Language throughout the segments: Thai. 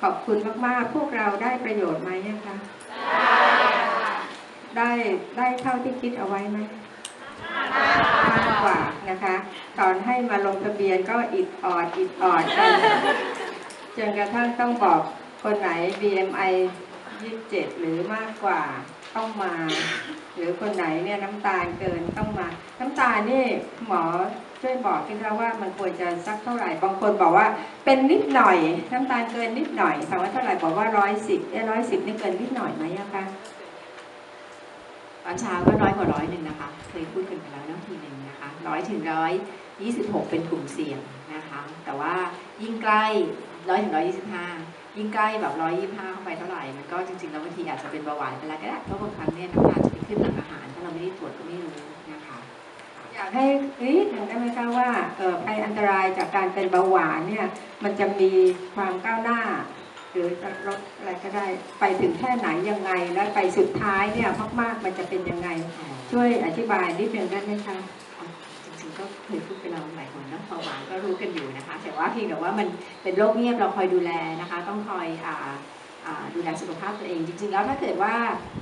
ขอบคุณมาก ๆ พวกเราได้ประโยชน์ไหมอะคะได้ได้เท่าที่คิดเอาไว้ไหมมากกว่านะคะ ตอนให้มาลงทะเบียนก็อิดออดอิดออดกันจนกระทั่งต้องบอกคนไหน BMI 27 หรือมากกว่า ต้องมา หรือคนไหนเนี่ยน้ำตาลเกินต้องมา น้ำตาลนี่หมอช่วยบอกคิดว่าว่ามันควรจะสักเท่าไหร่บางคนบอกว่า เป็นนิดหน่อย น้ำตาลเกินนิดหน่อยถามว่าเท่าไหร่บอกว่าร้อยสิบเอ้ร้อยสิบนี่เกินนิดหน่อยไหมคะตอนเช้าก็น้อยกว่าร้อยหนึ่งนะคะ เคยพูดกันไปแล้วนาะทีหนึ่งนะคะร้อยถึงร้อยยี่สิบหกเป็นกลุ่มเสี่ยงนะคะ แต่ว่ายิ่งใกล้ร้อยถึงร้อยยี่สิบห้า ยิ่งใกล้แบบร้อยยี่ห้าเข้าไปเท่าไหร่มันก็จริงๆแล้วบางทีอาจจะเป็นเบาหวานไปแล้วก็ได้เพราะบางครั้งเนี่ยน้ำตาลจะไปขึ้นหลังอาหาร ถ้าเราไม่ได้ตรวจก็ไม่รู้นะคะอยากให้นิดหนึ่งได้ไหมคะว่าเอ่อภัยอันตรายจากการเป็นเบาหวานเนี่ยมันจะมีความก้าวหน้า หรือลดอะไรก็ได้ไปถึงแค่ไหนยังไง และไปสุดท้ายเนี่ยมากๆมันจะเป็นยังไง ช่วยอธิบายนิดนึงได้ไหมคะ ก็เคยพูดไปแล้วหลายคนนอะเบาหวานก็รู้กันอยู่นะคะ แต่ว่าเพียงแต่ว่ามันเป็นโรคเงียบเราคอยดูแลนะคะ ต้องคอยอ่าอ่าดูแลสุขภาพตัวเอง จริง ๆ แล้วถ้าเกิดว่า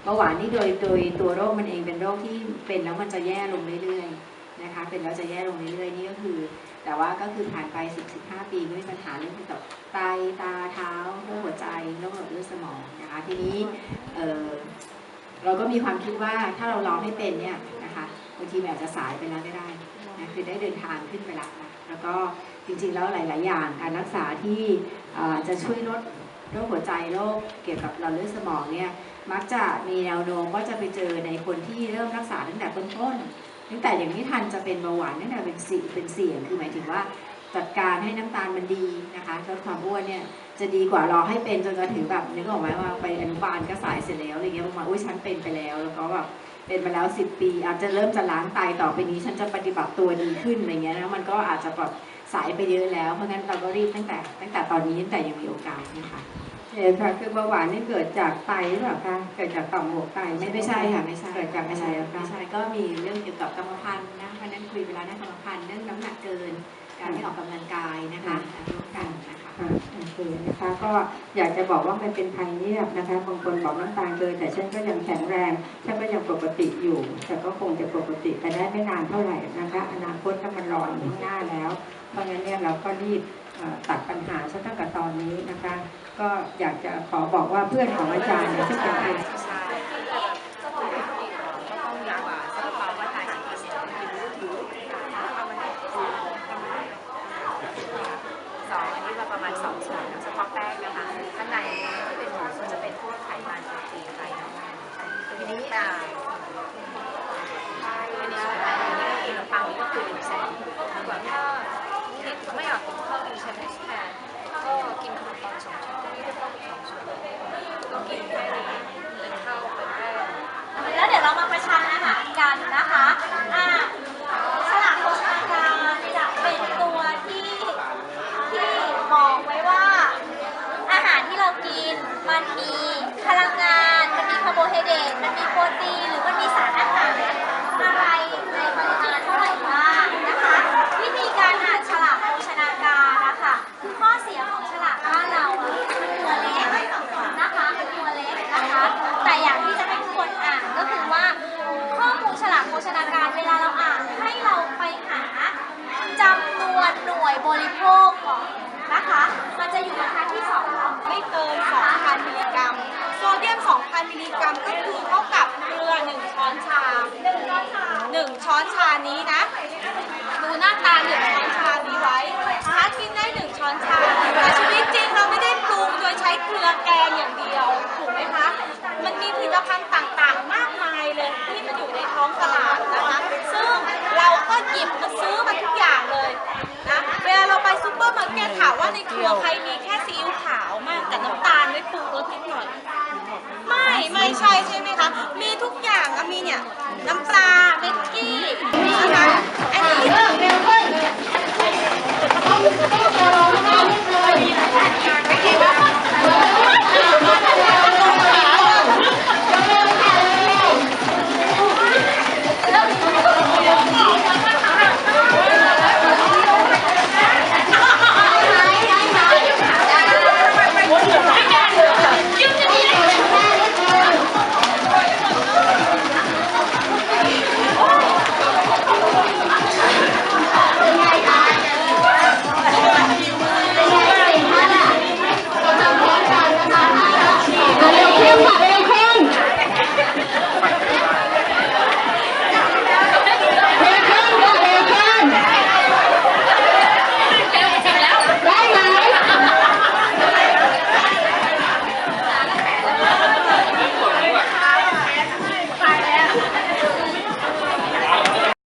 เบาหวานนี่โดยโดยตัวโรคมันเองเป็นโรคที่เป็นแล้วมันจะแย่ลงเรื่อยๆนะคะ เป็นแล้วจะแย่ลงเรื่อยๆนี่ก็คือ แต่ว่าก็คือผ่านไป 10-15 ปีไม่มีปัญหาเรื่องเกี่ยวกับไตตาเท้าโรคหัวใจโรคหลอดเลือดสมองนะคะทีนี้เออเราก็มีความคิดว่าถ้าเรารอให้เป็นเนี่ยนะคะบางทีมันอาจจะสายไปแล้วก็ได้ นะคือได้เดินทางขึ้นไปแล้วนะแล้วก็จริงๆแล้วหลาย ๆ อย่างการรักษาที่จะช่วยลดโรคหัวใจโรคเกี่ยวกับหลอดเลือดสมองเนี่ยมักจะมีแนวโน้มว่าจะไปเจอในคนที่เริ่มรักษาตั้งแต่ต้นๆตั้งแต่อย่างที่ทันจะเป็นเบาหวานตั้งแต่เป็นสี่เป็นเสี่ยงคือหมายถึงว่าจัดการให้น้ำตาลมันดีนะคะลดความอ้วนเนี่ย จะดีกว่ารอให้เป็นจนกระถึงแบบนึกออกไหมว่าไปอนุบาลก็สายเสร็จแล้วอะไรเงี้ยประมาณอุ้ยฉันเป็นไปแล้ว แล้วก็แบบเป็นมาแล้วสิบปี อาจจะเริ่มจะล้างไตต่อไปนี้ ฉันจะปฏิบัติตัวดีขึ้นอะไรเงี้ยนะมันก็อาจจะแบบสายไปเยอะแล้วเพราะงั้นเราก็รีบตั้งแต่ ตั้งแต่ตอนนี้ตั้งแต่ยังมีโอกาสนะคะเห็นค่ะคือเบาหวานนี่เกิดจากไตหรือเปล่าคะเกิดจากต่อมหมวกไตไม่ไม่ใช่ค่ะไม่ใช่เกิดจากอะไรอะคะไม่ใช่ก็มีเรื่องเกี่ยวกับกรรมพันธุ์นะเพราะฉะนั้นคุยเวลาด้านกรรมพันธุ์เรื่องน้ำหนักเกิน การไม่ออกกำลังกายนะคะร่วมกันนะ คะค่ะโอเคนะคะก็อยากจะบอกว่ามันเป็นภัยเงียบนะคะบางคนบอกน้ำตาลเกินแต่ฉันก็ยังแข็งแรงฉันก็ยังปกติอยู่ แต่ก็คงจะปกติไปได้ไม่นานเท่าไหร่นะคะ อนาคตถ้ามันรออยู่ข้างหน้าแล้ว เพราะงั้นเนี่ยเราก็รีบตัดปัญหาซะตั้งแต่ตอนนี้นะคะ ก็อยากจะขอบอกว่าเพื่อนของอาจารย์เนี่ยซึ่งเป็นคน สองอันนี้เราประมาณสองส่วนเฉพาะแป้งนะคะข้างในที่เป็นหมูส่วนจะเป็นพวกไขมันโปรตีนไขมันทีนี้อ่าอันนี้อันนี้ขนมปังนี่ก็คือเป็นเส้นส่วนถ้าคิดไม่อยากกินข้าวกินเชนแทนก็กินขนมปังสองชิ้นก็นี่ก็ต้องสองส่วนก็กินแค่นี้เป็นข้าวเป็นแป้ง แล้วเดี๋ยวเรามาประชันอาหาร กันนะคะอ่าฉลากโฆษณาการจะเป็นตัวที่ที่บอกไว้ว่า อาหารที่เรากินมันมีพลังงาน มันมีคาร์โบไฮเดรตมันมีโปรตีน หรือมันมีสารอาหารอะไรในปริมาณเท่าไหร่บ้างนะคะ วิธีการอ่านฉลากโภชนาการนะคะข้อเสียของฉลากบ้านเราอะมันตัวเล็กนะคะมันตัวเล็กนะคะ แต่อย่างที่จะให้ทุกคนอ่านก็คือว่าข้อมูลฉลากโภชนาการเวลาเราอ่านให้เราไปหาจำนวนหน่วยบริโภคก่อนนะคะ มันจะอยู่บรรทัดที่สอง ไม่เกิน 2,000 มิลลิกรัม โซเดียม 2,000 มิลลิกรัมก็คือเท่ากับเกลือ 1 ช้อนชา หนึ่งช้อนชา 1 ช้ อนชานี้นะ ดูหน้าตาหนึ่งช้อนชานี้ไว้ถ้ากินได้1ช้อนชาแต่ชีวิตจริงเราไม่ได้ปรุงโดยใช้เกลือแกงอย่างเดียวถูกไหมคะ มันมีผลิตภัณฑ์ต่างๆ มากมายเลยที่มันอยู่ในท้องตลาดนะคะ ซึ่งเราก็หยิบมาซื้อมาทุกอย่างเลยนะ เวลาเราไปซูเปอร์มาร์เก็ตถามว่าในครัวใครมี